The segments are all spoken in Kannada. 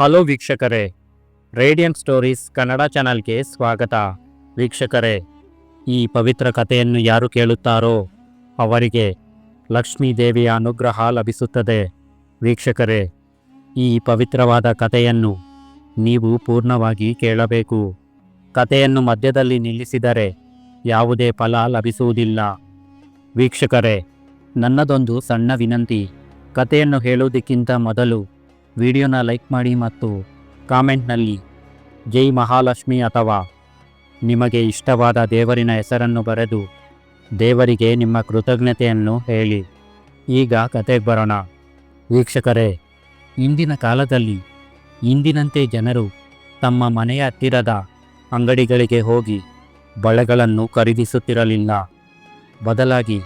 ಹಲೋ ವೀಕ್ಷಕರೇ, ರೇಡಿಯಂಟ್ ಸ್ಟೋರೀಸ್ ಕನ್ನಡ ಚಾನಲ್ಗೆ ಸ್ವಾಗತ. ವೀಕ್ಷಕರೇ, ಈ ಪವಿತ್ರ ಕಥೆಯನ್ನು ಯಾರು ಕೇಳುತ್ತಾರೋ ಅವರಿಗೆ ಲಕ್ಷ್ಮೀ ದೇವಿಯ ಅನುಗ್ರಹ ಲಭಿಸುತ್ತದೆ. ವೀಕ್ಷಕರೇ, ಈ ಪವಿತ್ರವಾದ ಕಥೆಯನ್ನು ನೀವು ಪೂರ್ಣವಾಗಿ ಕೇಳಬೇಕು. ಕಥೆಯನ್ನು ಮಧ್ಯದಲ್ಲಿ ನಿಲ್ಲಿಸಿದರೆ ಯಾವುದೇ ಫಲ ಲಭಿಸುವುದಿಲ್ಲ. ವೀಕ್ಷಕರೇ, ನನ್ನದೊಂದು ಸಣ್ಣ ವಿನಂತಿ, ಕಥೆಯನ್ನು ಹೇಳುವುದಕ್ಕಿಂತ ಮೊದಲು ವಿಡಿಯೋನ ಲೈಕ್ ಮಾಡಿ ಮತ್ತು ಕಾಮೆಂಟ್ನಲ್ಲಿ ಜೈ ಮಹಾಲಕ್ಷ್ಮಿ ಅಥವಾ ನಿಮಗೆ ಇಷ್ಟವಾದ ದೇವರಿನ ಹೆಸರನ್ನು ಬರೆದು ದೇವರಿಗೆ ನಿಮ್ಮ ಕೃತಜ್ಞತೆಯನ್ನು ಹೇಳಿ. ಈಗ ಕತೆಗೆ ಬರೋಣ. ವೀಕ್ಷಕರೇ, ಇಂದಿನ ಕಾಲದಲ್ಲಿ ಇಂದಿನಂತೆ ಜನರು ತಮ್ಮ ಮನೆಯ ಹತ್ತಿರದ ಅಂಗಡಿಗಳಿಗೆ ಹೋಗಿ ಬಳೆಗಳನ್ನು ಖರೀದಿಸುತ್ತಿರಲಿಲ್ಲ. ಬದಲಾಗಿ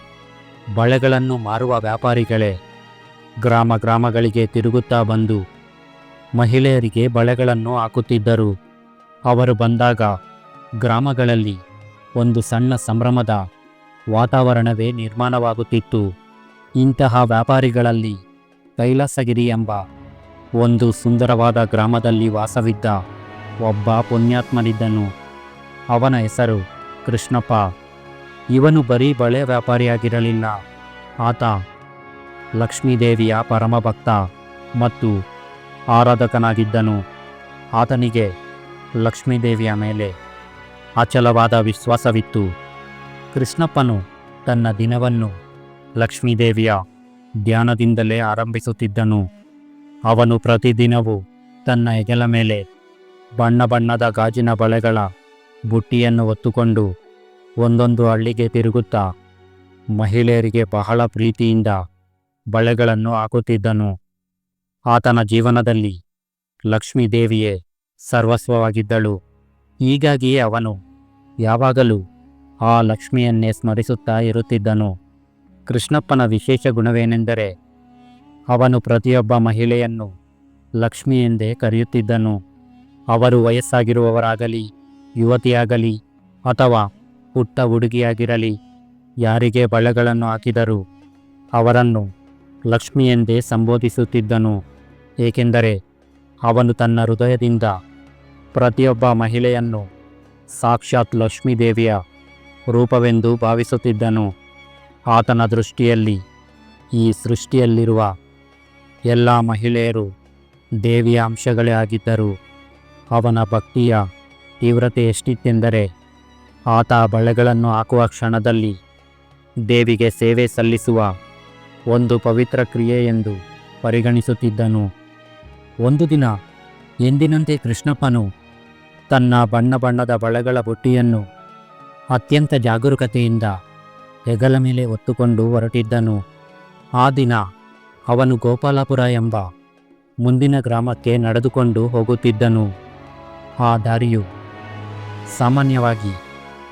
ಬಳೆಗಳನ್ನು ಮಾರುವ ವ್ಯಾಪಾರಿಗಳೇ ಗ್ರಾಮ ಗ್ರಾಮಗಳಿಗೆ ತಿರುಗುತ್ತಾ ಬಂದು ಮಹಿಳೆಯರಿಗೆ ಬಳೆಗಳನ್ನು ಹಾಕುತ್ತಿದ್ದರು. ಅವರು ಬಂದಾಗ ಗ್ರಾಮಗಳಲ್ಲಿ ಒಂದು ಸಣ್ಣ ಸಂಭ್ರಮದ ವಾತಾವರಣವೇ ನಿರ್ಮಾಣವಾಗುತ್ತಿತ್ತು. ಇಂತಹ ವ್ಯಾಪಾರಿಗಳಲ್ಲಿ ಕೈಲಾಸಗಿರಿ ಎಂಬ ಒಂದು ಸುಂದರವಾದ ಗ್ರಾಮದಲ್ಲಿ ವಾಸವಿದ್ದ ಒಬ್ಬ ಪುಣ್ಯಾತ್ಮನಿದ್ದನು. ಅವನ ಹೆಸರು ಕೃಷ್ಣಪ್ಪ. ಇವನು ಬರೀ ಬಳೆ ವ್ಯಾಪಾರಿಯಾಗಿರಲಿಲ್ಲ. ಆತ ಲಕ್ಷ್ಮೀದೇವಿಯ ಪರಮಭಕ್ತ ಮತ್ತು ಆರಾಧಕನಾಗಿದ್ದನು. ಆತನಿಗೆ ಲಕ್ಷ್ಮೀದೇವಿಯ ಮೇಲೆ ಅಚಲವಾದ ವಿಶ್ವಾಸವಿತ್ತು. ಕೃಷ್ಣಪ್ಪನು ತನ್ನ ದಿನವನ್ನು ಲಕ್ಷ್ಮೀದೇವಿಯ ಧ್ಯಾನದಿಂದಲೇ ಆರಂಭಿಸುತ್ತಿದ್ದನು. ಅವನು ಪ್ರತಿದಿನವೂ ತನ್ನ ಹೆಗಲ ಮೇಲೆ ಬಣ್ಣ ಬಣ್ಣದ ಗಾಜಿನ ಬಳೆಗಳ ಬುಟ್ಟಿಯನ್ನು ಹೊತ್ತುಕೊಂಡು ಒಂದೊಂದು ಹಳ್ಳಿಗೆ ತಿರುಗುತ್ತಾ ಮಹಿಳೆಯರಿಗೆ ಬಹಳ ಪ್ರೀತಿಯಿಂದ ಬಳೆಗಳನ್ನು ಹಾಕುತ್ತಿದ್ದನು. ಆತನ ಜೀವನದಲ್ಲಿ ಲಕ್ಷ್ಮೀ ದೇವಿಯೇ ಸರ್ವಸ್ವವಾಗಿದ್ದಳು. ಹೀಗಾಗಿಯೇ ಅವನು ಯಾವಾಗಲೂ ಆ ಲಕ್ಷ್ಮಿಯನ್ನೇ ಸ್ಮರಿಸುತ್ತಾ ಇರುತ್ತಿದ್ದನು. ಕೃಷ್ಣಪ್ಪನ ವಿಶೇಷ ಗುಣವೇನೆಂದರೆ ಅವನು ಪ್ರತಿಯೊಬ್ಬ ಮಹಿಳೆಯನ್ನು ಲಕ್ಷ್ಮಿ ಎಂದೇ ಕರೆಯುತ್ತಿದ್ದನು. ಅವರು ವಯಸ್ಸಾಗಿರುವವರಾಗಲಿ, ಯುವತಿಯಾಗಲಿ ಅಥವಾ ಪುಟ್ಟ ಹುಡುಗಿಯಾಗಿರಲಿ, ಯಾರಿಗೆ ಬಳೆಗಳನ್ನು ಹಾಕಿದರೂ ಅವರನ್ನು ಲಕ್ಷ್ಮಿ ಎಂದೇ ಸಂಬೋಧಿಸುತ್ತಿದ್ದನು. ಏಕೆಂದರೆ ಅವನು ತನ್ನ ಹೃದಯದಿಂದ ಪ್ರತಿಯೊಬ್ಬ ಮಹಿಳೆಯನ್ನು ಸಾಕ್ಷಾತ್ ಲಕ್ಷ್ಮೀದೇವಿಯ ರೂಪವೆಂದು ಭಾವಿಸುತ್ತಿದ್ದನು. ಆತನ ದೃಷ್ಟಿಯಲ್ಲಿ, ಈ ಸೃಷ್ಟಿಯಲ್ಲಿರುವ ಎಲ್ಲ ಮಹಿಳೆಯರು ದೇವಿಯ ಅಂಶಗಳೇ ಆಗಿದ್ದರು. ಅವನ ಭಕ್ತಿಯ ತೀವ್ರತೆ ಎಷ್ಟಿತ್ತೆಂದರೆ ಆತ ಬಳೆಗಳನ್ನು ಹಾಕುವ ಕ್ಷಣದಲ್ಲಿ ದೇವಿಗೆ ಸೇವೆ ಸಲ್ಲಿಸುವ ಒಂದು ಪವಿತ್ರ ಕ್ರಿಯೆ ಎಂದು ಪರಿಗಣಿಸುತ್ತಿದ್ದನು. ಒಂದು ದಿನ ಎಂದಿನಂತೆ ಕೃಷ್ಣಪ್ಪನು ತನ್ನ ಬಣ್ಣ ಬಣ್ಣದ ಬಳೆಗಳ ಬುಟ್ಟಿಯನ್ನು ಅತ್ಯಂತ ಜಾಗರೂಕತೆಯಿಂದ ಹೆಗಲ ಮೇಲೆ ಒತ್ತುಕೊಂಡು ಹೊರಟಿದ್ದನು. ಆ ದಿನ ಅವನು ಗೋಪಾಲಪುರ ಎಂಬ ಮುಂದಿನ ಗ್ರಾಮಕ್ಕೆ ನಡೆದುಕೊಂಡು ಹೋಗುತ್ತಿದ್ದನು. ಆ ದಾರಿಯು ಸಾಮಾನ್ಯವಾಗಿ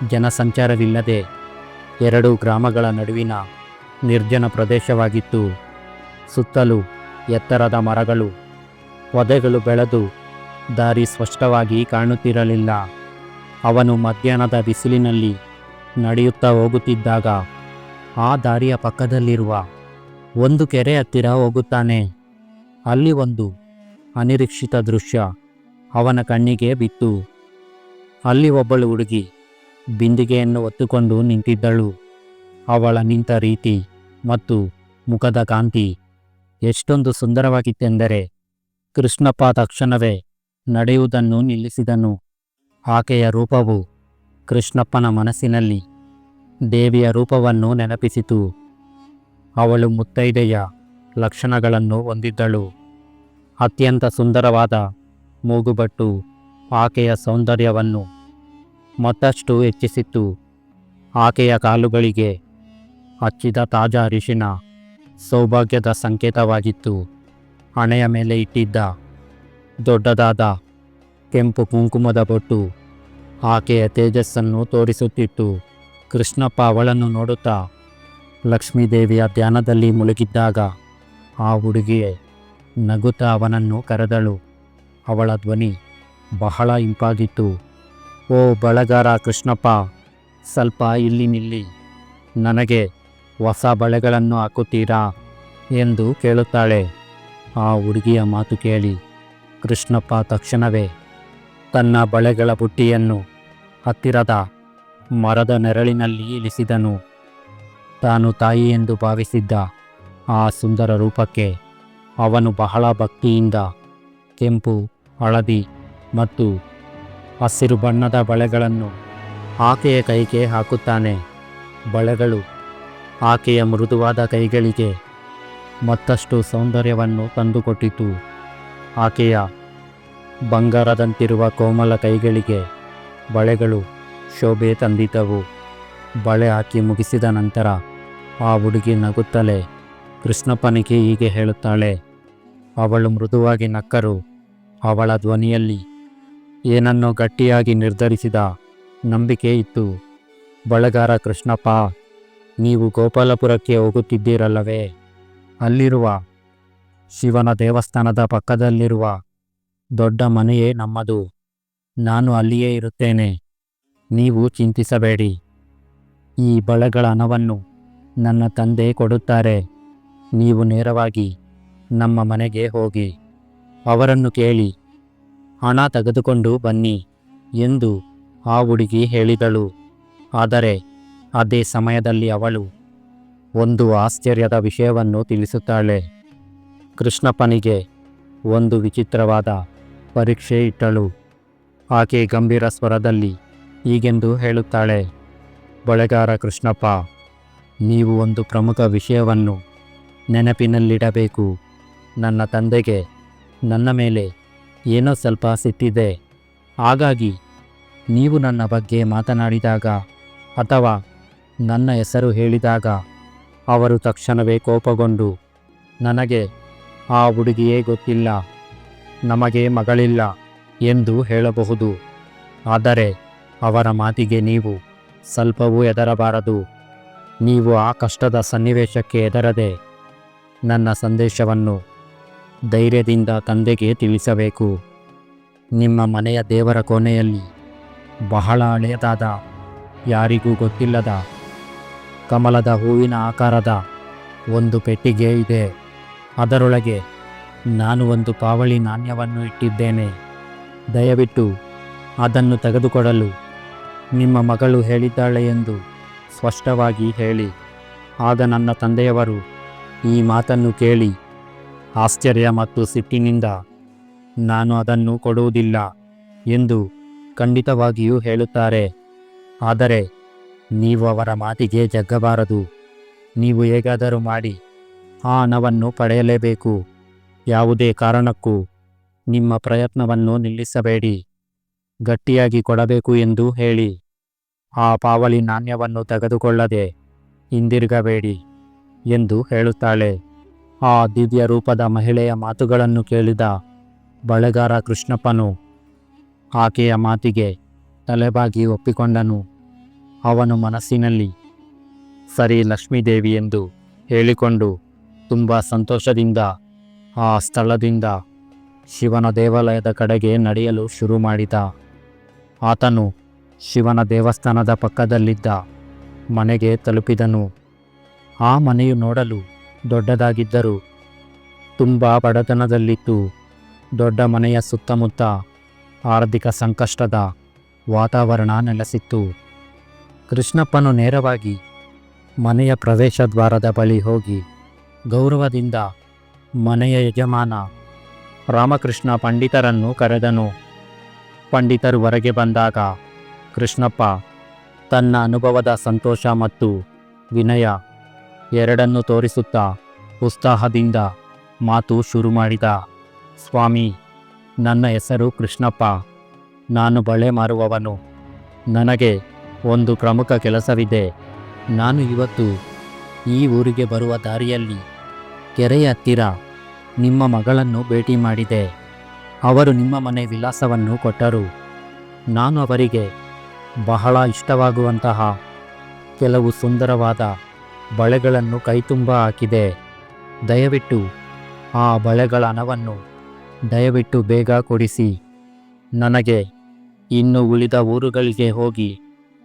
ಜನಸಂಚಾರವಿಲ್ಲದೆ ಎರಡು ಗ್ರಾಮಗಳ ನಡುವಿನ ನಿರ್ಜನ ಪ್ರದೇಶವಾಗಿತ್ತು. ಸುತ್ತಲೂ ಎತ್ತರದ ಮರಗಳು, ಪೊದೆಗಳು ಬೆಳೆದು ದಾರಿ ಸ್ಪಷ್ಟವಾಗಿ ಕಾಣುತ್ತಿರಲಿಲ್ಲ. ಅವನು ಮಧ್ಯಾಹ್ನದ ಬಿಸಿಲಿನಲ್ಲಿ ನಡೆಯುತ್ತಾ ಹೋಗುತ್ತಿದ್ದಾಗ ಆ ದಾರಿಯ ಪಕ್ಕದಲ್ಲಿರುವ ಒಂದು ಕೆರೆ ಹತ್ತಿರ ಹೋಗುತ್ತಾನೆ. ಅಲ್ಲಿ ಒಂದು ಅನಿರೀಕ್ಷಿತ ದೃಶ್ಯ ಅವನ ಕಣ್ಣಿಗೆ ಬಿತ್ತು. ಅಲ್ಲಿ ಒಬ್ಬಳು ಹುಡುಗಿ ಬಿಂದಿಗೆಯನ್ನು ಹೊತ್ತುಕೊಂಡು ನಿಂತಿದ್ದಳು. ಅವಳ ನಿಂತ ರೀತಿ ಮತ್ತು ಮುಖದ ಕಾಂತಿ ಎಷ್ಟೊಂದು ಸುಂದರವಾಗಿತ್ತೆಂದರೆ ಕೃಷ್ಣಪ್ಪ ತಕ್ಷಣವೇ ನಡೆಯುವುದನ್ನು ನಿಲ್ಲಿಸಿದನು. ಆಕೆಯ ರೂಪವು ಕೃಷ್ಣಪ್ಪನ ಮನಸ್ಸಿನಲ್ಲಿ ದೇವಿಯ ರೂಪವನ್ನು ನೆನಪಿಸಿತು. ಅವಳು ಮುತ್ತೈದೆಯ ಲಕ್ಷಣಗಳನ್ನು ಹೊಂದಿದ್ದಳು. ಅತ್ಯಂತ ಸುಂದರವಾದ ಮೂಗುಬಟ್ಟು ಆಕೆಯ ಸೌಂದರ್ಯವನ್ನು ಮತ್ತಷ್ಟು ಹೆಚ್ಚಿಸಿತ್ತು. ಆಕೆಯ ಕಾಲುಗಳಿಗೆ ಹಚ್ಚಿದ ತಾಜಾ ಅರಿಶಿನ ಸೌಭಾಗ್ಯದ ಸಂಕೇತವಾಗಿತ್ತು. ಹಣೆಯ ಮೇಲೆ ಇಟ್ಟಿದ್ದ ದೊಡ್ಡದಾದ ಕೆಂಪು ಕುಂಕುಮದ ಬೊಟ್ಟು ಆಕೆಯ ತೇಜಸ್ಸನ್ನು ತೋರಿಸುತ್ತಿತ್ತು. ಕೃಷ್ಣಪ್ಪ ಅವಳನ್ನು ನೋಡುತ್ತಾ ಲಕ್ಷ್ಮೀದೇವಿಯ ಧ್ಯಾನದಲ್ಲಿ ಮುಳುಗಿದ್ದಾಗ ಆ ಹುಡುಗಿಯೇ ನಗುತ್ತಾ ಅವನನ್ನು ಕರೆದಳು. ಅವಳ ಧ್ವನಿ ಬಹಳ ಇಂಪಾಗಿತ್ತು. ಓ ಬಳಗಾರ ಕೃಷ್ಣಪ್ಪ, ಸ್ವಲ್ಪ ಇಲ್ಲಿ ನಿಲ್ಲಿ. ನನಗೆ ಹೊಸ ಬಳೆಗಳನ್ನು ಹಾಕುತ್ತೀರಾ ಎಂದು ಕೇಳುತ್ತಾಳೆ. ಆ ಹುಡುಗಿಯ ಮಾತು ಕೇಳಿ ಕೃಷ್ಣಪ್ಪ ತಕ್ಷಣವೇ, ತನ್ನ ಬಳೆಗಳ ಬುಟ್ಟಿಯನ್ನು ಹತ್ತಿರದ ಮರದ ನೆರಳಿನಲ್ಲಿ ಇಳಿಸಿದನು. ತಾನು ತಾಯಿ ಎಂದು ಭಾವಿಸಿದ್ದ ಆ ಸುಂದರ ರೂಪಕ್ಕೆ ಅವನು ಬಹಳ ಭಕ್ತಿಯಿಂದ ಕೆಂಪು, ಹಳದಿ ಮತ್ತು ಹಸಿರು ಬಣ್ಣದ ಬಳೆಗಳನ್ನು ಆಕೆಯ ಕೈಗೆ ಹಾಕುತ್ತಾನೆ. ಬಳೆಗಳು ಆಕೆಯ ಮೃದುವಾದ ಕೈಗಳಿಗೆ ಮತ್ತಷ್ಟು ಸೌಂದರ್ಯವನ್ನು ತಂದುಕೊಟ್ಟಿತು. ಆಕೆಯ ಬಂಗಾರದಂತಿರುವ ಕೋಮಲ ಕೈಗಳಿಗೆ ಬಳೆಗಳು ಶೋಭೆ ತಂದಿದ್ದವು. ಬಳೆ ಹಾಕಿ ಮುಗಿಸಿದ ನಂತರ ಆ ಹುಡುಗಿ ನಗುತ್ತಲೇ, ಕೃಷ್ಣಪ್ಪನಿಗೆ ಹೀಗೆ ಹೇಳುತ್ತಾಳೆ, ಅವಳು ಮೃದುವಾಗಿ ನಕ್ಕರು, ಅವಳ ಧ್ವನಿಯಲ್ಲಿ ಏನನ್ನೋ ಗಟ್ಟಿಯಾಗಿ ನಿರ್ಧರಿಸಿದ ನಂಬಿಕೆ ಇತ್ತು. ಬಳಗಾರ ಕೃಷ್ಣಪ್ಪ ನೀವು ಗೋಪಾಲಪುರಕ್ಕೆ ಹೋಗುತ್ತಿದ್ದೀರಲ್ಲವೇ? ಅಲ್ಲಿರುವ ಶಿವನ ದೇವಸ್ಥಾನದ ಪಕ್ಕದಲ್ಲಿರುವ ದೊಡ್ಡ ಮನೆಯೇ ನಮ್ಮದು. ನಾನು ಅಲ್ಲಿಯೇ ಇರುತ್ತೇನೆ. ನೀವು ಚಿಂತಿಸಬೇಡಿ. ಈ ಬಳೆಗಳ ಹಣವನ್ನು ನನ್ನ ತಂದೆ ಕೊಡುತ್ತಾರೆ. ನೀವು ನೇರವಾಗಿ ನಮ್ಮ ಮನೆಗೆ ಹೋಗಿ ಅವರನ್ನು ಕೇಳಿ ಹಣ ತೆಗೆದುಕೊಂಡು ಬನ್ನಿ ಎಂದು ಆ ಹುಡುಗಿ ಹೇಳಿದಳು. ಆದರೆ ಅದೇ ಸಮಯದಲ್ಲಿ ಅವಳು ಒಂದು ಆಶ್ಚರ್ಯದ ವಿಷಯವನ್ನು ತಿಳಿಸುತ್ತಾಳೆ. ಕೃಷ್ಣಪ್ಪನಿಗೆ ಒಂದು ವಿಚಿತ್ರವಾದ ಪರೀಕ್ಷೆ ಇಟ್ಟಳು. ಆಕೆ ಗಂಭೀರ ಸ್ವರದಲ್ಲಿ ಹೀಗೆಂದು ಹೇಳುತ್ತಾಳೆ, ಬಳೆಗಾರ ಕೃಷ್ಣಪ್ಪ, ನೀವು ಒಂದು ಪ್ರಮುಖ ವಿಷಯವನ್ನು ನೆನಪಿನಲ್ಲಿಡಬೇಕು. ನನ್ನ ತಂದೆಗೆ ನನ್ನ ಮೇಲೆ ಏನೋ ಸ್ವಲ್ಪ ಸಿಟ್ಟಿದೆ. ಹಾಗಾಗಿ ನೀವು ನನ್ನ ಬಗ್ಗೆ ಮಾತನಾಡಿದಾಗ ಅಥವಾ ನನ್ನ ಹೆಸರು ಹೇಳಿದಾಗ ಅವರು ತಕ್ಷಣವೇ ಕೋಪಗೊಂಡು, ನನಗೆ ಆ ಹುಡುಗಿಯೇ ಗೊತ್ತಿಲ್ಲ, ನಮಗೆ ಮಗಳಿಲ್ಲ ಎಂದು ಹೇಳಬಹುದು. ಆದರೆ ಅವರ ಮಾತಿಗೆ ನೀವು ಸ್ವಲ್ಪವೂ ಹೆದರಬಾರದು. ನೀವು ಆ ಕಷ್ಟದ ಸನ್ನಿವೇಶಕ್ಕೆ ಹೆದರದೆ ನನ್ನ ಸಂದೇಶವನ್ನು ಧೈರ್ಯದಿಂದ ತಂದೆಗೆ ತಿಳಿಸಬೇಕು. ನಿಮ್ಮ ಮನೆಯ ದೇವರ ಕೋಣೆಯಲ್ಲಿ ಬಹಳ ಹಳೆಯದಾದ, ಯಾರಿಗೂ ಗೊತ್ತಿಲ್ಲದ ಕಮಲದ ಹೂವಿನ ಆಕಾರದ ಒಂದು ಪೆಟ್ಟಿಗೆ ಇದೆ. ಅದರೊಳಗೆ ನಾನು ಒಂದು ಪಾವಳಿ ನಾಣ್ಯವನ್ನು ಇಟ್ಟಿದ್ದೇನೆ. ದಯವಿಟ್ಟು ಅದನ್ನು ತೆಗೆದುಕೊಡಲು ನಿಮ್ಮ ಮಗಳು ಹೇಳಿದ್ದಾಳೆ ಎಂದು ಸ್ಪಷ್ಟವಾಗಿ ಹೇಳಿ. ಆಗ ನನ್ನ ತಂದೆಯವರು ಈ ಮಾತನ್ನು ಕೇಳಿ ಆಶ್ಚರ್ಯ ಮತ್ತು ಸಿಟ್ಟಿನಿಂದ ನಾನು ಅದನ್ನು ಕೊಡುವುದಿಲ್ಲ ಎಂದು ಖಂಡಿತವಾಗಿಯೂ ಹೇಳುತ್ತಾರೆ. ಆದರೆ ನೀವು ಅವರ ಮಾತಿಗೆ ಜಗ್ಗಬಾರದು. ನೀವು ಹೇಗಾದರೂ ಮಾಡಿ, ಆ ಹಣವನ್ನು ಪಡೆಯಲೇಬೇಕು. ಯಾವುದೇ ಕಾರಣಕ್ಕೂ ನಿಮ್ಮ ಪ್ರಯತ್ನವನ್ನು ನಿಲ್ಲಿಸಬೇಡಿ. ಗಟ್ಟಿಯಾಗಿ ಕೊಡಬೇಕು ಎಂದು ಹೇಳಿ. ಆ ಪಾವಳಿ ನಾಣ್ಯವನ್ನು ತೆಗೆದುಕೊಳ್ಳದೆ ಹಿಂದಿರುಗಬೇಡಿ ಎಂದು ಹೇಳುತ್ತಾಳೆ. ಆ ದಿವ್ಯ ರೂಪದ ಮಹಿಳೆಯ ಮಾತುಗಳನ್ನು ಕೇಳಿದ ಬಳೆಗಾರ ಕೃಷ್ಣಪ್ಪನು ಆಕೆಯ ಮಾತಿಗೆ ತಲೆಬಾಗಿ ಒಪ್ಪಿಕೊಂಡನು. ಅವನು ಮನಸ್ಸಿನಲ್ಲಿ, ಸರಿ ಲಕ್ಷ್ಮೀದೇವಿ ಎಂದು ಹೇಳಿಕೊಂಡು ತುಂಬ ಸಂತೋಷದಿಂದ ಆ ಸ್ಥಳದಿಂದ ಶಿವನ ದೇವಾಲಯದ ಕಡೆಗೆ ನಡೆಯಲು ಶುರು ಮಾಡಿದ. ಆತನು ಶಿವನ ದೇವಸ್ಥಾನದ ಪಕ್ಕದಲ್ಲಿದ್ದ ಮನೆಗೆ ತಲುಪಿದನು. ಆ ಮನೆಯು ನೋಡಲು ದೊಡ್ಡದಾಗಿದ್ದರೂ ತುಂಬ ಬಡತನದಲ್ಲಿತ್ತು. ದೊಡ್ಡ ಮನೆಯ ಸುತ್ತಮುತ್ತ ಆರ್ಥಿಕ ಸಂಕಷ್ಟದ ವಾತಾವರಣ ನೆಲೆಸಿತ್ತು. ಕೃಷ್ಣಪ್ಪನು ನೇರವಾಗಿ ಮನೆಯ ಪ್ರವೇಶ ದ್ವಾರದ ಬಳಿ ಹೋಗಿ ಗೌರವದಿಂದ ಮನೆಯ ಯಜಮಾನ ರಾಮಕೃಷ್ಣ ಪಂಡಿತರನ್ನು ಕರೆದನು. ಪಂಡಿತರು ಹೊರಗೆ ಬಂದಾಗ ಕೃಷ್ಣಪ್ಪ, ತನ್ನ ಅನುಭವದ ಸಂತೋಷ ಮತ್ತು ವಿನಯ ಎರಡನ್ನು ತೋರಿಸುತ್ತಾ ಉತ್ಸಾಹದಿಂದ ಮಾತು ಶುರು ಮಾಡಿದ. ಸ್ವಾಮಿ, ನನ್ನ ಹೆಸರು ಕೃಷ್ಣಪ್ಪ. ನಾನು ಬಳೆ ಮಾರುವವನು. ನನಗೆ ಒಂದು ಪ್ರಮುಖ ಕೆಲಸವಿದೆ. ನಾನು ಇವತ್ತು ಈ ಊರಿಗೆ ಬರುವ ದಾರಿಯಲ್ಲಿ ಕೆರೆಯ ಹತ್ತಿರ ನಿಮ್ಮ ಮಗಳನ್ನು ಭೇಟಿ ಮಾಡಿದೆ. ಅವರು ನಿಮ್ಮ ಮನೆ ವಿಳಾಸವನ್ನು ಕೊಟ್ಟರು. ನಾನು ಅವರಿಗೆ ಬಹಳ ಇಷ್ಟವಾಗುವಂತಹ ಕೆಲವು ಸುಂದರವಾದ ಬಳೆಗಳನ್ನು ಕೈತುಂಬ ಹಾಕಿದೆ. ದಯವಿಟ್ಟು ಆ ಬಳೆಗಳ ಹಣವನ್ನು ದಯವಿಟ್ಟು ಬೇಗ ಕೊಡಿಸಿ. ನನಗೆ ಇನ್ನು ಉಳಿದ ಊರುಗಳಿಗೆ ಹೋಗಿ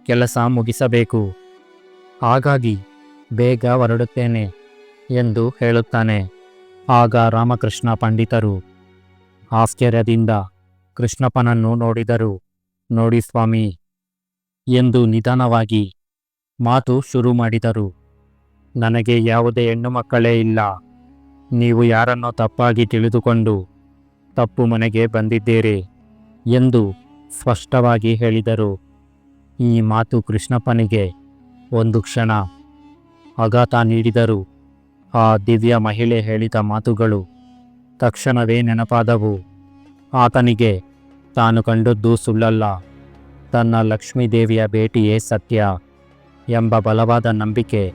ಕೆಲಸ ಮುಗಿಸಬೇಕು. ಹಾಗಾಗಿ ಬೇಗ ಹೊರಡುತ್ತೇನೆ ಎಂದು ಹೇಳುತ್ತಾನೆ. ಆಗ ರಾಮಕೃಷ್ಣ ಪಂಡಿತರು ಆಶ್ಚರ್ಯದಿಂದ ಕೃಷ್ಣಪ್ಪನನ್ನು ನೋಡಿದರು. ನೋಡಿ ಸ್ವಾಮಿ ಎಂದು ನಿಧಾನವಾಗಿ ಮಾತು ಶುರು ಮಾಡಿದರು. ನನಗೆ ಯಾವುದೇ ಹೆಣ್ಣು ಮಕ್ಕಳೇ ಇಲ್ಲ. ನೀವು ಯಾರನ್ನೋ ತಪ್ಪಾಗಿ ತಿಳಿದುಕೊಂಡು ತಪ್ಪು ಮನೆಗೆ ಬಂದಿದ್ದೀರಿ ಎಂದು ಸ್ಪಷ್ಟವಾಗಿ ಹೇಳಿದರು. ಈ ಮಾತು ಕೃಷ್ಣಪ್ಪನಿಗೆ ಒಂದು ಕ್ಷಣ ಆಘಾತ ನೀಡಿದರು. ಆ ದಿವ್ಯ ಮಹಿಳೆ ಹೇಳಿದ ಮಾತುಗಳು ತಕ್ಷಣವೇ ನೆನಪಾದವು. ಆತನಿಗೆ, ತಾನು ಕಂಡದ್ದು ಸುಳ್ಳಲ್ಲ. ತನ್ನ ಲಕ್ಷ್ಮೀದೇವಿಯ ಭೇಟಿಯೇ ಸತ್ಯ ಎಂಬ ಬಲವಾದ ನಂಬಿಕೆ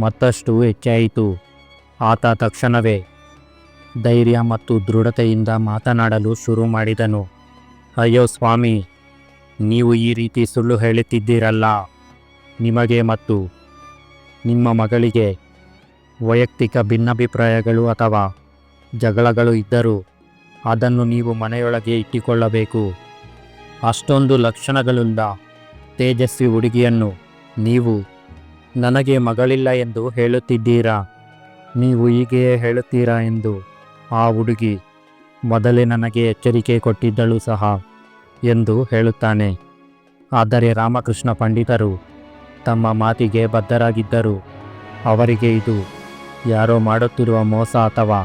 ಮತ್ತಷ್ಟು ಹೆಚ್ಚಾಯಿತು. ಆತ ತಕ್ಷಣವೇ ಧೈರ್ಯ ಮತ್ತು ದೃಢತೆಯಿಂದ ಮಾತನಾಡಲು ಶುರು ಮಾಡಿದನು. ಅಯ್ಯೋ ಸ್ವಾಮಿ ನೀವು ಈ ರೀತಿ ಸುಳ್ಳು ಹೇಳುತ್ತಿದ್ದೀರಲ್ಲ. ನಿಮಗೆ ಮತ್ತು ನಿಮ್ಮ ಮಗಳಿಗೆ ವೈಯಕ್ತಿಕ ಭಿನ್ನಾಭಿಪ್ರಾಯಗಳು ಅಥವಾ ಜಗಳಗಳು ಇದ್ದರೂ ಅದನ್ನು ನೀವು ಮನೆಯೊಳಗೆ ಇಟ್ಟುಕೊಳ್ಳಬೇಕು. ಅಷ್ಟೊಂದು ಲಕ್ಷಣಗಳುಳ್ಳ ತೇಜಸ್ವಿ ಹುಡುಗಿಯನ್ನು ನೀವು ನನಗೆ ಮಗಳಿಲ್ಲ ಎಂದು ಹೇಳುತ್ತಿದ್ದೀರಾ? ನೀವು ಹೀಗೆಯೇ ಹೇಳುತ್ತೀರಾ ಎಂದು ಆ ಹುಡುಗಿ ಮೊದಲೇ ನನಗೆ ಎಚ್ಚರಿಕೆ ಕೊಟ್ಟಿದ್ದಳು ಸಹ. ಎಂದು ಹೇಳುತ್ತಾನೆ. ಆದರೆ ರಾಮಕೃಷ್ಣ ಪಂಡಿತರು ತಮ್ಮ ಮಾತಿಗೆ ಬದ್ಧರಾಗಿದ್ದರು. ಅವರಿಗೆ ಇದು, ಯಾರೋ ಮಾಡುತ್ತಿರುವ ಮೋಸ ಅಥವಾ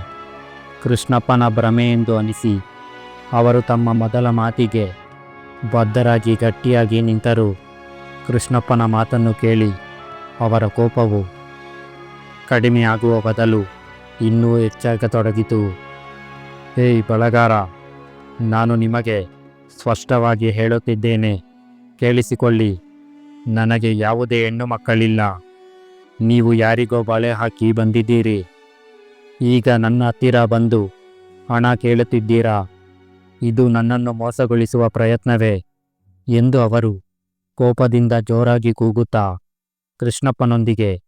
ಕೃಷ್ಣಪ್ಪನ ಭ್ರಮೆ ಎಂದು ಅನಿಸಿ, ಅವರು ತಮ್ಮ ಮೊದಲ ಮಾತಿಗೆ ಬದ್ಧರಾಗಿ ಗಟ್ಟಿಯಾಗಿ ನಿಂತರು. ಕೃಷ್ಣಪ್ಪನ ಮಾತನ್ನು ಕೇಳಿ ಅವರ ಕೋಪವು ಕಡಿಮೆಯಾಗುವ ಬದಲು ಇನ್ನೂ ಹೆಚ್ಚಾಗತೊಡಗಿತು. ಏಯ್, ಬಳಗಾರ, ನಾನು ನಿಮಗೆ ಸ್ಪಷ್ಟವಾಗಿ ಹೇಳುತ್ತಿದ್ದೇನೆ. ಕೇಳಿಸಿಕೊಳ್ಳಿ. ನನಗೆ ಯಾವುದೇ ಹೆಣ್ಣು ಮಕ್ಕಳಿಲ್ಲ. ನೀವು ಯಾರಿಗೋ ಬಳೆ ಹಾಕಿ ಬಂದಿದ್ದೀರಿ. ಈಗ ನನ್ನ ಹತ್ತಿರ ಬಂದು ಹಣ ಕೇಳುತ್ತಿದ್ದೀರಾ? ಇದು ನನ್ನನ್ನು ಮೋಸಗೊಳಿಸುವ ಪ್ರಯತ್ನವೇ? ಎಂದು ಅವರು ಕೋಪದಿಂದ ಜೋರಾಗಿ ಕೂಗುತ್ತಾ ಕೃಷ್ಣಪ್ಪನೊಂದಿಗೆ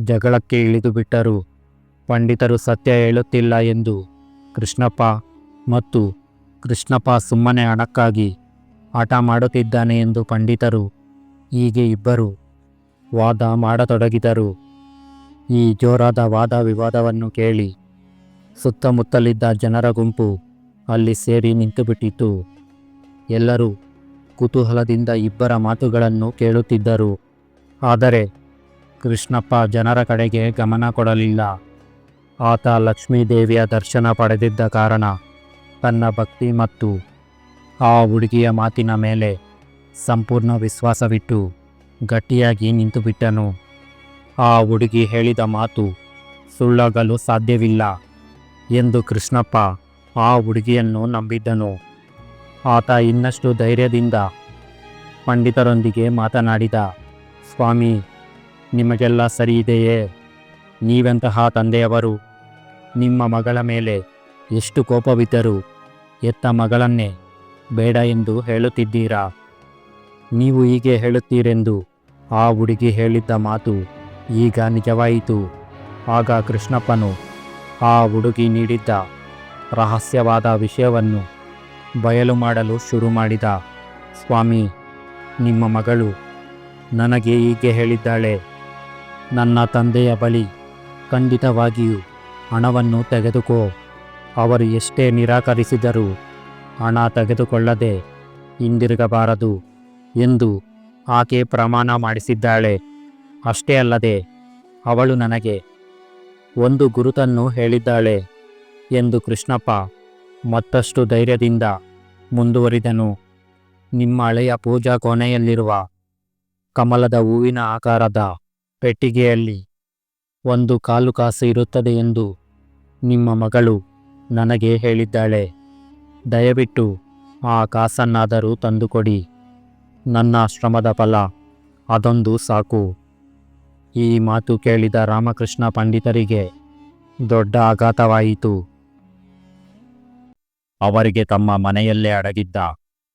ಜಗಳಕ್ಕೆ ಇಳಿದು ಬಿಟ್ಟರು. ಪಂಡಿತರು ಸತ್ಯ ಹೇಳುತ್ತಿಲ್ಲ ಎಂದು ಕೃಷ್ಣಪ್ಪ ಮತ್ತು ಕೃಷ್ಣಪ್ಪ ಸುಮ್ಮನೆ ಹಣಕ್ಕಾಗಿ ಆಟ ಮಾಡುತ್ತಿದ್ದಾನೆ ಎಂದು ಪಂಡಿತರು, ಹೀಗೆ ಇಬ್ಬರು ವಾದ ಮಾಡತೊಡಗಿದರು. ಈ ಜೋರಾದ ವಾದ ವಿವಾದವನ್ನು ಕೇಳಿ ಸುತ್ತಮುತ್ತಲಿದ್ದ ಜನರ ಗುಂಪು ಅಲ್ಲಿ ಸೇರಿ ನಿಂತುಬಿಟ್ಟಿತು. ಎಲ್ಲರೂ ಕುತೂಹಲದಿಂದ ಇಬ್ಬರ ಮಾತುಗಳನ್ನು ಕೇಳುತ್ತಿದ್ದರು. ಆದರೆ ಕೃಷ್ಣಪ್ಪ ಜನರ ಕಡೆಗೆ ಗಮನ ಕೊಡಲಿಲ್ಲ. ಆತ ಲಕ್ಷ್ಮೀದೇವಿಯ ದರ್ಶನ ಪಡೆದಿದ್ದ ಕಾರಣ ತನ್ನ ಭಕ್ತಿ ಮತ್ತು ಆ ಹುಡುಗಿಯ ಮಾತಿನ ಮೇಲೆ ಸಂಪೂರ್ಣ ವಿಶ್ವಾಸವಿಟ್ಟು ಗಟ್ಟಿಯಾಗಿ ನಿಂತುಬಿಟ್ಟನು. ಆ ಹುಡುಗಿ ಹೇಳಿದ ಮಾತು ಸುಳ್ಳಾಗಲು ಸಾಧ್ಯವಿಲ್ಲ ಎಂದು ಕೃಷ್ಣಪ್ಪ ಆ ಹುಡುಗಿಯನ್ನು ನಂಬಿದ್ದನು. ಆತ ಇನ್ನಷ್ಟು ಧೈರ್ಯದಿಂದ ಪಂಡಿತರೊಂದಿಗೆ ಮಾತನಾಡಿದ, ಸ್ವಾಮಿ, ನಿಮಗೆಲ್ಲ ಸರಿ ಇದೆಯೇ ನೀವೆಂತಹ ತಂದೆಯವರು, ನಿಮ್ಮ ಮಗಳ ಮೇಲೆ ಎಷ್ಟು ಕೋಪವಿದ್ದರೂ ಎತ್ತ ಮಗಳನ್ನೇ, ಬೇಡ ಎಂದು ಹೇಳುತ್ತಿದ್ದೀರಾ? ನೀವು ಹೀಗೆ ಹೇಳುತ್ತೀರೆಂದು ಆ ಹುಡುಗಿ ಹೇಳಿದ್ದ ಮಾತು ಈಗ ನಿಜವಾಯಿತು. ಆಗ ಕೃಷ್ಣಪ್ಪನು ಆ ಹುಡುಗಿ ನೀಡಿದ್ದ ರಹಸ್ಯವಾದ ವಿಷಯವನ್ನು ಬಯಲು ಮಾಡಲು ಶುರು ಮಾಡಿದ. ಸ್ವಾಮಿ, ನಿಮ್ಮ ಮಗಳು ನನಗೆ ಹೀಗೆ ಹೇಳಿದ್ದಾಳೆ. ನನ್ನ ತಂದೆಯ ಬಳಿ ಖಂಡಿತವಾಗಿಯೂ ಹಣವನ್ನು ತೆಗೆದುಕೋ. ಅವರು ಎಷ್ಟೇ ನಿರಾಕರಿಸಿದರೂ ಹಣ ತೆಗೆದುಕೊಳ್ಳದೆ ಹಿಂದಿರುಗಬಾರದು ಎಂದು ಆಕೆ ಪ್ರಮಾಣ ಮಾಡಿಸಿದ್ದಾಳೆ. ಅಷ್ಟೇ ಅಲ್ಲದೆ ಅವಳು ನನಗೆ ಒಂದು ಗುರುತನ್ನು ಹೇಳಿದ್ದಾಳೆ ಎಂದು ಕೃಷ್ಣಪ್ಪ ಮತ್ತಷ್ಟು ಧೈರ್ಯದಿಂದ ಮುಂದುವರಿದನು. ನಿಮ್ಮ ಹಳೆಯ ಪೂಜಾ ಕೋಣೆಯಲ್ಲಿರುವ ಕಮಲದ ಹೂವಿನ ಆಕಾರದ ಪೆಟ್ಟಿಗೆಯಲ್ಲಿ ಒಂದು ಕಾಲು ಕಾಸು ಇರುತ್ತದೆ ಎಂದು ನಿಮ್ಮ ಮಗಳು ನನಗೆ ಹೇಳಿದ್ದಾಳೆ, ದಯವಿಟ್ಟು ಆ ಕಾಸನ್ನಾದರೂ ತಂದುಕೊಡಿ. ನನ್ನ ಶ್ರಮದ ಫಲ, ಅದೊಂದು ಸಾಕು. ಈ ಮಾತು ಕೇಳಿದ ರಾಮಕೃಷ್ಣ ಪಂಡಿತರಿಗೆ ದೊಡ್ಡ ಆಘಾತವಾಯಿತು. ಅವರಿಗೆ ತಮ್ಮ ಮನೆಯಲ್ಲೇ ಅಡಗಿದ್ದ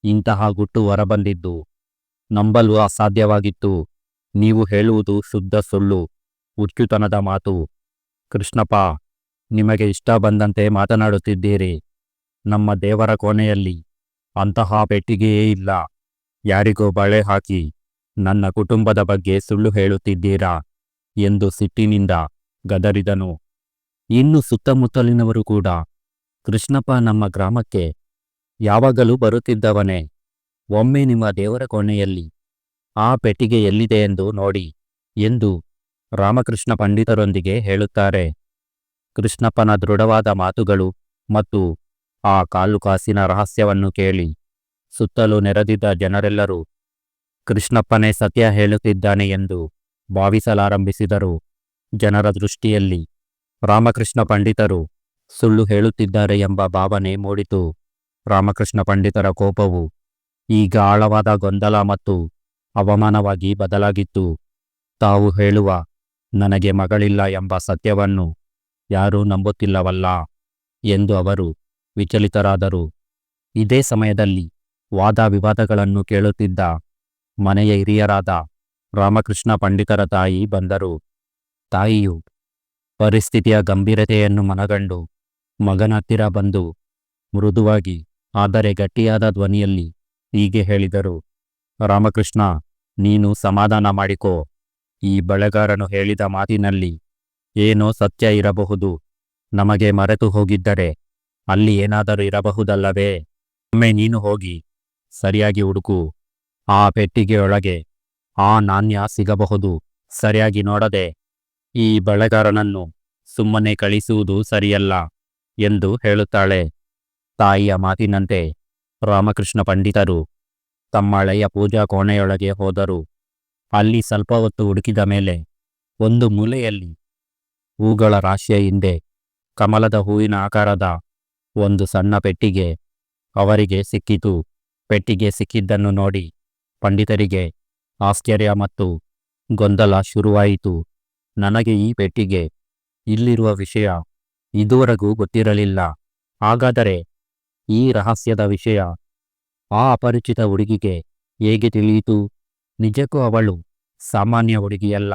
ಇಂತಹ ಗುಟ್ಟು ಹೊರಬಂದಿದ್ದು ನಂಬಲು ಅಸಾಧ್ಯವಾಗಿತ್ತು. ನೀವು ಹೇಳುವುದು ಶುದ್ಧ ಸುಳ್ಳು ಹುಚ್ಚುತನದ ಮಾತು. ಕೃಷ್ಣಪ್ಪ ನಿಮಗೆ ಇಷ್ಟ ಬಂದಂತೆ ಮಾತನಾಡುತ್ತಿದ್ದೀರಿ. ನಮ್ಮ ದೇವರ ಕೋಣೆಯಲ್ಲಿ ಅಂತಹ ಪೆಟ್ಟಿಗೆಯೇ ಇಲ್ಲ. ಯಾರಿಗೂ ಬಳೆ ಹಾಕಿ ನನ್ನ ಕುಟುಂಬದ ಬಗ್ಗೆ ಸುಳ್ಳು ಹೇಳುತ್ತಿದ್ದೀರಾ ಎಂದು ಸಿಟ್ಟಿನಿಂದ ಗದರಿದನು. ಇನ್ನು ಸುತ್ತಮುತ್ತಲಿನವರು ಕೂಡ, ಕೃಷ್ಣಪ್ಪ ನಮ್ಮ ಗ್ರಾಮಕ್ಕೆ ಯಾವಾಗಲೂ ಬರುತ್ತಿದ್ದವನೇ, ಒಮ್ಮೆ ನಿಮ್ಮ ದೇವರ ಕೋಣೆಯಲ್ಲಿ ಆ ಪೆಟ್ಟಿಗೆ ಎಲ್ಲಿದೆ ಎಂದು ನೋಡಿ ಎಂದು ರಾಮಕೃಷ್ಣ ಪಂಡಿತರೊಂದಿಗೆ ಹೇಳುತ್ತಾರೆ. ಕೃಷ್ಣಪ್ಪನ ದೃಢವಾದ ಮಾತುಗಳು ಮತ್ತು ಆ ಕಾಲು ಕಾಸಿನ ರಹಸ್ಯವನ್ನು ಕೇಳಿ ಸುತ್ತಲೂ ನೆರೆದಿದ್ದ ಜನರೆಲ್ಲರೂ, ಕೃಷ್ಣಪ್ಪನೇ ಸತ್ಯ ಹೇಳುತ್ತಿದ್ದಾನೆ ಎಂದು ಭಾವಿಸಲಾರಂಭಿಸಿದರು. ಜನರ ದೃಷ್ಟಿಯಲ್ಲಿ ರಾಮಕೃಷ್ಣ ಪಂಡಿತರು ಸುಳ್ಳು ಹೇಳುತ್ತಿದ್ದಾರೆ ಎಂಬ ಭಾವನೆ ಮೂಡಿತು. ರಾಮಕೃಷ್ಣ ಪಂಡಿತರ ಕೋಪವು ಈಗ ಆಳವಾದ ಗೊಂದಲ ಮತ್ತು ಅವಮಾನವಾಗಿ ಬದಲಾಗಿತ್ತು. ತಾವು ಹೇಳುವ, ನನಗೆ ಮಗಳಿಲ್ಲ ಎಂಬ ಸತ್ಯವನ್ನು ಯಾರೂ ನಂಬುತ್ತಿಲ್ಲವಲ್ಲ? ಎಂದು ಅವರು ವಿಚಲಿತರಾದರು. ಇದೇ ಸಮಯದಲ್ಲಿ ವಾದ ವಿವಾದಗಳನ್ನು ಕೇಳುತ್ತಿದ್ದ ಮನೆಯ ಹಿರಿಯರಾದ ರಾಮಕೃಷ್ಣ ಪಂಡಿತರ ತಾಯಿ ಬಂದರು. ತಾಯಿಯು ಪರಿಸ್ಥಿತಿಯ ಗಂಭೀರತೆಯನ್ನು ಮನಗಂಡು ಮಗನ ಹತ್ತಿರ ಬಂದು ಮೃದುವಾಗಿ, ಆದರೆ ಗಟ್ಟಿಯಾದ ಧ್ವನಿಯಲ್ಲಿ ಹೀಗೆ ಹೇಳಿದರು, ರಾಮಕೃಷ್ಣ, ನೀನು ಸಮಾಧಾನ ಮಾಡಿಕೋ. ಈ ಬಳೆಗಾರನು ಹೇಳಿದ ಮಾತಿನಲ್ಲಿ ಏನೋ ಸತ್ಯ ಇರಬಹುದು. ನಮಗೆ ಮರೆತು ಹೋಗಿದ್ದರೆ ಅಲ್ಲಿ ಏನಾದರೂ ಇರಬಹುದಲ್ಲವೇ? ಒಮ್ಮೆ ನೀನು ಹೋಗಿ ಸರಿಯಾಗಿ ಹುಡುಕು. ಆ ಪೆಟ್ಟಿಗೆಯೊಳಗೆ ಆ ನಾಣ್ಯ ಸಿಗಬಹುದು. ಸರಿಯಾಗಿ ನೋಡದೆ ಈ ಬಳೆಗಾರನನ್ನು ಸುಮ್ಮನೆ ಕಳಿಸುವುದು ಸರಿಯಲ್ಲ ಎಂದು ಹೇಳುತ್ತಾಳೆ. ತಾಯಿಯ ಮಾತಿನಂತೆ ರಾಮಕೃಷ್ಣ ಪಂಡಿತರು ತಮ್ಮ ಹಳೆಯ ಪೂಜಾ ಕೋಣೆಯೊಳಗೆ ಹೋದರು. ಅಲ್ಲಿ ಸ್ವಲ್ಪ ಹೊತ್ತು ಹುಡುಕಿದ ಮೇಲೆ ಒಂದು ಮೂಲೆಯಲ್ಲಿ ಹೂಗಳ ರಾಶಿಯ ಹಿಂದೆ ಕಮಲದ ಹೂವಿನ ಆಕಾರದ ಒಂದು ಸಣ್ಣ ಪೆಟ್ಟಿಗೆ ಅವರಿಗೆ ಸಿಕ್ಕಿತು. ಪೆಟ್ಟಿಗೆ ಸಿಕ್ಕಿದ್ದನ್ನು ನೋಡಿ ಪಂಡಿತರಿಗೆ ಆಶ್ಚರ್ಯ ಮತ್ತು ಗೊಂದಲ ಶುರುವಾಯಿತು. ನನಗೆ ಈ ಪೆಟ್ಟಿಗೆ ಇಲ್ಲಿರುವ ವಿಷಯ ಇದುವರೆಗೂ ಗೊತ್ತಿರಲಿಲ್ಲ. ಹಾಗಾದರೆ ಈ ರಹಸ್ಯದ ವಿಷಯ ಆ ಅಪರಿಚಿತ ಹುಡುಗಿಗೆ ಹೇಗೆ ತಿಳಿಯಿತು? ನಿಜಕ್ಕೂ ಅವಳು ಸಾಮಾನ್ಯ ಹುಡುಗಿಯಲ್ಲ.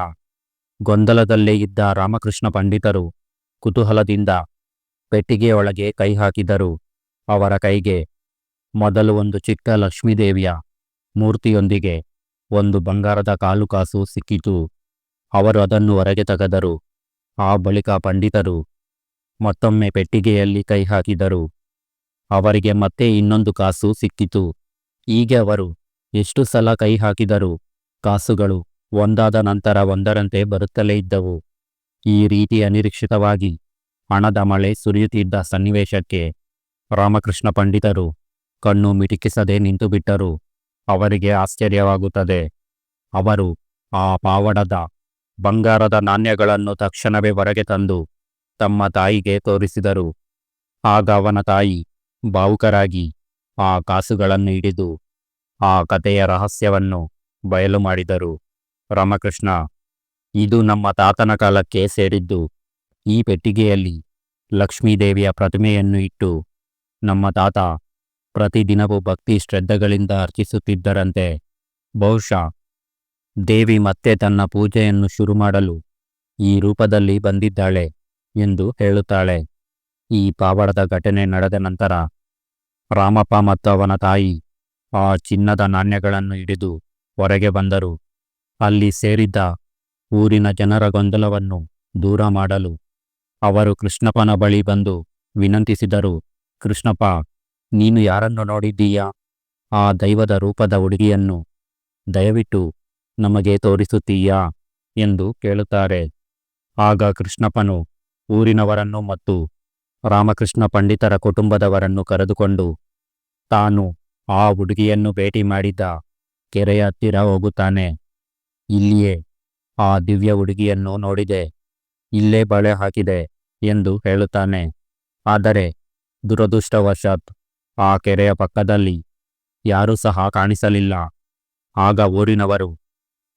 ಗೊಂದಲದಲ್ಲೇ ಇದ್ದ ರಾಮಕೃಷ್ಣ ಪಂಡಿತರು ಕುತೂಹಲದಿಂದ ಪೆಟ್ಟಿಗೆಯೊಳಗೆ ಕೈ ಹಾಕಿದರು ಅವರ ಕೈಗೆ ಮೊದಲು ಒಂದು ಚಿಕ್ಕ ಲಕ್ಷ್ಮೀದೇವಿಯ ಮೂರ್ತಿಯೊಂದಿಗೆ ಒಂದು ಬಂಗಾರದ ಕಾಲುಕಾಸು ಸಿಕ್ಕಿತು. ಅವರು ಅದನ್ನು ಹೊರಗೆ ತೆಗೆದರು. ಆ ಬಳಿಕ ಪಂಡಿತರು ಮತ್ತೊಮ್ಮೆ ಪೆಟ್ಟಿಗೆಯಲ್ಲಿ ಕೈ ಹಾಕಿದರು ಅವರಿಗೆ ಮತ್ತೆ ಇನ್ನೊಂದು ಕಾಸು ಸಿಕ್ಕಿತು. ಹೀಗೆ ಅವರು ಎಷ್ಟು ಸಲ ಕೈ ಹಾಕಿದರು ಕಾಸುಗಳು ಒಂದಾದ ನಂತರ ಒಂದರಂತೆ ಬರುತ್ತಲೇ ಇದ್ದವು. ಈ ರೀತಿ ಅನಿರೀಕ್ಷಿತವಾಗಿ ಹಣದ ಮಳೆ ಸುರಿಯುತ್ತಿದ್ದ ಸನ್ನಿವೇಶಕ್ಕೆ ರಾಮಕೃಷ್ಣ ಪಂಡಿತರು ಕಣ್ಣು ಮಿಟುಕಿಸದೆ ನಿಂತುಬಿಟ್ಟರು. ಅವರಿಗೆ ಆಶ್ಚರ್ಯವಾಗುತ್ತದೆ. ಅವರು ಆ ಪಾವಡದ ಬಂಗಾರದ ನಾಣ್ಯಗಳನ್ನು ತಕ್ಷಣವೇ ಹೊರಗೆ ತಂದು ತಮ್ಮ ತಾಯಿಗೆ ತೋರಿಸಿದರು. ಆಗ ಅವನ ತಾಯಿ ಭಾವುಕರಾಗಿ ಆ ಕಾಸುಗಳನ್ನು ಹಿಡಿದು ಆ ಕಥೆಯ ರಹಸ್ಯವನ್ನು ಬಯಲು ಮಾಡಿದರು. ರಾಮಕೃಷ್ಣ, ಇದು ನಮ್ಮ ತಾತನ ಕಾಲಕ್ಕೆ ಸೇರಿದ್ದು. ಈ ಪೆಟ್ಟಿಗೆಯಲ್ಲಿ ಲಕ್ಷ್ಮೀದೇವಿಯ ಪ್ರತಿಮೆಯನ್ನು ಇಟ್ಟು ನಮ್ಮ ತಾತ ಪ್ರತಿದಿನವೂ ಭಕ್ತಿ ಶ್ರದ್ಧೆಗಳಿಂದ ಅರ್ಚಿಸುತ್ತಿದ್ದರಂತೆ. ಬಹುಶಃ ದೇವಿ ಮತ್ತೆ ತನ್ನ ಪೂಜೆಯನ್ನು ಶುರು ಮಾಡಲು ಈ ರೂಪದಲ್ಲಿ ಬಂದಿದ್ದಾಳೆ ಎಂದು ಹೇಳುತ್ತಾಳೆ. ಈ ಪಾವಡದ ಘಟನೆ ನಡೆದ ನಂತರ ರಾಮಪ್ಪ ಮತ್ತು ಅವನ ತಾಯಿ ಆ ಚಿನ್ನದ ನಾಣ್ಯಗಳನ್ನು ಹಿಡಿದು ಹೊರಗೆ ಬಂದರು. ಅಲ್ಲಿ ಸೇರಿದ್ದ ಊರಿನ ಜನರ ಗೊಂದಲವನ್ನು ದೂರ ಮಾಡಲು ಅವರು ಕೃಷ್ಣಪ್ಪನ ಬಳಿ ಬಂದು ವಿನಂತಿಸಿದರು, ಕೃಷ್ಣಪ್ಪ, ನೀನು ಯಾರನ್ನು ನೋಡಿದ್ದೀಯಾ? ಆ ದೈವದ ರೂಪದ ಹುಡುಗಿಯನ್ನು ದಯವಿಟ್ಟು ನಮಗೆ ತೋರಿಸುತ್ತೀಯಾ? ಎಂದು ಕೇಳುತ್ತಾರೆ. ಆಗ ಕೃಷ್ಣಪ್ಪನು ಊರಿನವರನ್ನು ಮತ್ತು ರಾಮಕೃಷ್ಣ ಪಂಡಿತರ ಕುಟುಂಬದವರನ್ನು ಕರೆದುಕೊಂಡು, ತಾನು ಆ ಹುಡುಗಿಯನ್ನು ಭೇಟಿ ಮಾಡಿದ್ದ ಕೆರೆಯ ಹತ್ತಿರ ಹೋಗುತ್ತಾನೆ. ಇಲ್ಲಿಯೇ ಆ ದಿವ್ಯ ಹುಡುಗಿಯನ್ನು ನೋಡಿದೆ. ಇಲ್ಲೇ ಬಳೆ ಹಾಕಿದೆ ಎಂದು ಹೇಳುತ್ತಾನೆ. ಆದರೆ ದುರದೃಷ್ಟವಶಾತ್ ಆ ಕೆರೆಯ ಪಕ್ಕದಲ್ಲಿ ಯಾರೂ ಸಹ ಕಾಣಿಸಲಿಲ್ಲ. ಆಗ ಊರಿನವರು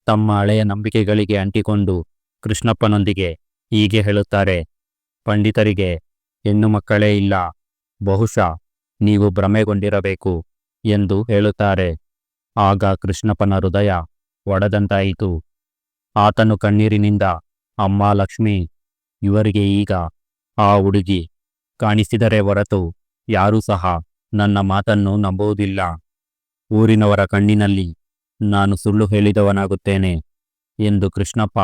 ತಮ್ಮ ಹಳೆಯ ನಂಬಿಕೆಗಳಿಗೆ ಅಂಟಿಕೊಂಡು ಕೃಷ್ಣಪ್ಪನೊಂದಿಗೆ ಹೀಗೆ ಹೇಳುತ್ತಾರೆ. ಪಂಡಿತರಿಗೆ, ಹೆಣ್ಣು ಮಕ್ಕಳೇ ಇಲ್ಲ, ಬಹುಶಃ ನೀವು ಭ್ರಮೆಗೊಂಡಿರಬೇಕು ಎಂದು ಹೇಳುತ್ತಾರೆ. ಆಗ ಕೃಷ್ಣಪ್ಪನ ಹೃದಯ ಒಡೆದಂತಾಯಿತು. ಆತನು ಕಣ್ಣೀರಿನಿಂದ, ಅಮ್ಮ ಲಕ್ಷ್ಮಿ, ಇವರಿಗೆ ಈಗ ಆ ಹುಡುಗಿ ಕಾಣಿಸಿದರೆ ಹೊರತು ಯಾರೂ ಸಹ ನನ್ನ ಮಾತನ್ನು ನಂಬುವುದಿಲ್ಲ. ಊರಿನವರ ಕಣ್ಣಿನಲ್ಲಿ ನಾನು ಸುಳ್ಳು ಹೇಳಿದವನಾಗುತ್ತೇನೆ ಎಂದು ಕೃಷ್ಣಪ್ಪ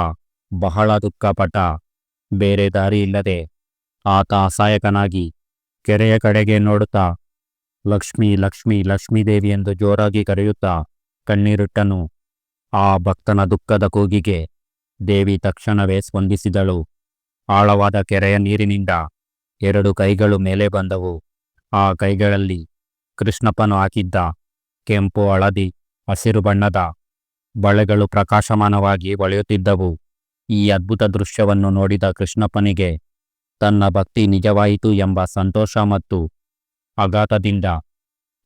ಬಹಳ ದುಃಖಪಟ್ಟ. ಬೇರೆ ದಾರಿಯಿಲ್ಲದೆ ಆತ ಅಸಹಾಯಕನಾಗಿ ಕೆರೆಯ ಕಡೆಗೆ ನೋಡುತ್ತಾ, ಲಕ್ಷ್ಮಿ ಲಕ್ಷ್ಮಿ, ಲಕ್ಷ್ಮೀದೇವಿ ಎಂದು ಜೋರಾಗಿ ಕರೆಯುತ್ತಾ ಕಣ್ಣೀರಿಟ್ಟನು. ಆ ಭಕ್ತನ ದುಃಖದ ಕೂಗಿಗೆ ದೇವಿ ತಕ್ಷಣವೇ ಸ್ಪಂದಿಸಿದಳು. ಆಳವಾದ ಕೆರೆಯ ನೀರಿನಿಂದ ಎರಡು ಕೈಗಳು ಮೇಲೆ ಬಂದವು. ಆ ಕೈಗಳಲ್ಲಿ ಕೃಷ್ಣಪ್ಪನು ಹಾಕಿದ್ದ ಕೆಂಪು ಹಳದಿ, ಹಸಿರು ಬಣ್ಣದ ಬಳೆಗಳು ಪ್ರಕಾಶಮಾನವಾಗಿ ಹೊಳೆಯುತ್ತಿದ್ದವು ಈ ಅದ್ಭುತ ದೃಶ್ಯವನ್ನು ನೋಡಿದ ಕೃಷ್ಣಪ್ಪನಿಗೆ, ತನ್ನ ಭಕ್ತಿ ನಿಜವಾಯಿತು ಎಂಬ ಸಂತೋಷ ಮತ್ತು ಆಘಾತದಿಂದ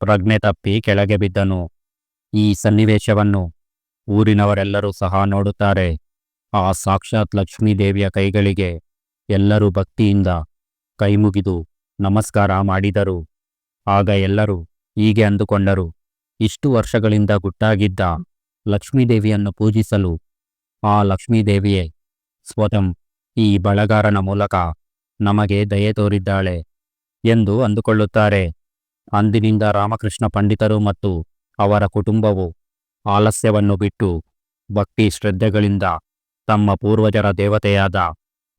ಪ್ರಜ್ಞೆ ತಪ್ಪಿ ಕೆಳಗೆ ಬಿದ್ದನು. ಈ ಸನ್ನಿವೇಶವನ್ನು ಊರಿನವರೆಲ್ಲರೂ ಸಹ ನೋಡುತ್ತಾರೆ. ಆ ಸಾಕ್ಷಾತ್ ಲಕ್ಷ್ಮೀದೇವಿಯ ಕೈಗಳಿಗೆ ಎಲ್ಲರೂ ಭಕ್ತಿಯಿಂದ ಕೈಮುಗಿದು ನಮಸ್ಕಾರ ಮಾಡಿದರು. ಆಗ ಎಲ್ಲರೂ ಹೀಗೆ ಅಂದುಕೊಂಡರು. ಇಷ್ಟು ವರ್ಷಗಳಿಂದ ಗುಟ್ಟಾಗಿದ್ದ ಲಕ್ಷ್ಮೀದೇವಿಯನ್ನು ಪೂಜಿಸಲು ಆ ಲಕ್ಷ್ಮೀದೇವಿಯೇ ಸ್ವತಂ ಈ ಬಳಗಾರನ ಮೂಲಕ ನಮಗೆ ದಯೆ ತೋರಿದ್ದಾಳೆ ಎಂದು ಅಂದುಕೊಳ್ಳುತ್ತಾರೆ. ಅಂದಿನಿಂದ ರಾಮಕೃಷ್ಣ ಪಂಡಿತರು ಮತ್ತು ಅವರ ಕುಟುಂಬವು ಆಲಸ್ಯವನ್ನು ಬಿಟ್ಟು ಭಕ್ತಿ ಶ್ರದ್ಧೆಗಳಿಂದ ತಮ್ಮ ಪೂರ್ವಜರ ದೇವತೆಯಾದ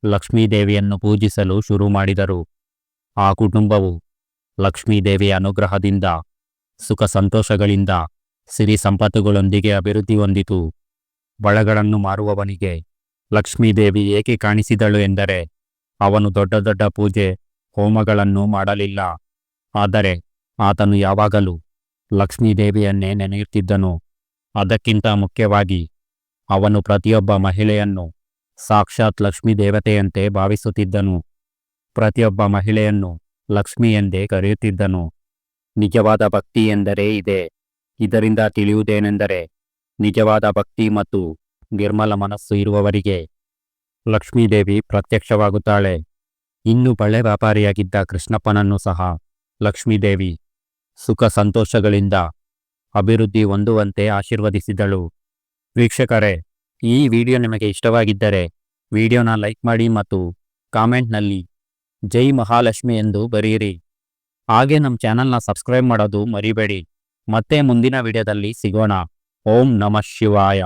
ಲಕ್ಷ್ಮೀದೇವಿಯನ್ನು ಪೂಜಿಸಲು ಶುರು ಮಾಡಿದರು. ಆ ಕುಟುಂಬವು ಲಕ್ಷ್ಮೀದೇವಿಯ ಅನುಗ್ರಹದಿಂದ, ಸುಖ ಸಂತೋಷಗಳಿಂದ, ಸಿರಿ ಸಂಪತ್ತುಗಳೊಂದಿಗೆ ಅಭಿವೃದ್ಧಿ ಹೊಂದಿತು. ಬಳಗಳನ್ನು ಮಾರುವವನಿಗೆ ಲಕ್ಷ್ಮೀದೇವಿ ಏಕೆ ಕಾಣಿಸಿದಳು ಎಂದರೆ, ಅವನು ದೊಡ್ಡ ದೊಡ್ಡ ಪೂಜೆ ಹೋಮಗಳನ್ನು ಮಾಡಲಿಲ್ಲ. ಆದರೆ ಆತನು ಯಾವಾಗಲೂ ಲಕ್ಷ್ಮೀದೇವಿಯನ್ನೇ ನೆನೆಯುತ್ತಿದ್ದನು. ಅದಕ್ಕಿಂತ ಮುಖ್ಯವಾಗಿ ಅವನು ಪ್ರತಿಯೊಬ್ಬ ಮಹಿಳೆಯನ್ನು ಸಾಕ್ಷಾತ್ ಲಕ್ಷ್ಮೀ ದೇವತೆಯಂತೆ ಭಾವಿಸುತ್ತಿದ್ದನು. ಪ್ರತಿಯೊಬ್ಬ ಮಹಿಳೆಯನ್ನು ಲಕ್ಷ್ಮಿ ಎಂದೇ ಕರೆಯುತ್ತಿದ್ದನು. ನಿಜವಾದ ಭಕ್ತಿ ಎಂದರೆ ಇದೆ. ಇದರಿಂದ ತಿಳಿಯುವುದೇನೆಂದರೆ ನಿಜವಾದ ಭಕ್ತಿ ಮತ್ತು ನಿರ್ಮಲ ಮನಸ್ಸು ಇರುವವರಿಗೆ ಲಕ್ಷ್ಮೀದೇವಿ ಪ್ರತ್ಯಕ್ಷವಾಗುತ್ತಾಳೆ. ಇನ್ನು ಬಳೆ ವ್ಯಾಪಾರಿಯಾಗಿದ್ದ ಕೃಷ್ಣಪ್ಪನನ್ನು ಸಹ ಲಕ್ಷ್ಮೀದೇವಿ ಸುಖ ಸಂತೋಷಗಳಿಂದ ಅಭಿವೃದ್ಧಿ ಹೊಂದುವಂತೆ ಆಶೀರ್ವದಿಸಿದಳು. ವೀಕ್ಷಕರೇ, ಈ ವಿಡಿಯೋ ನಿಮಗೆ ಇಷ್ಟವಾಗಿದ್ದರೆ ವಿಡಿಯೋನ ಲೈಕ್ ಮಾಡಿ ಮತ್ತು ಕಾಮೆಂಟ್ನಲ್ಲಿ ಜೈ ಮಹಾಲಕ್ಷ್ಮಿ ಎಂದು ಬರೆಯಿರಿ. ಹಾಗೆ ನಮ್ಮ ಚಾನಲ್ನ ಸಬ್ಸ್ಕ್ರೈಬ್ ಮಾಡೋದು ಮರಿಬೇಡಿ. ಮತ್ತೆ ಮುಂದಿನ ವಿಡಿಯೋದಲ್ಲಿ ಸಿಗೋಣ. ಓಂ ನಮಃ ಶಿವಾಯ.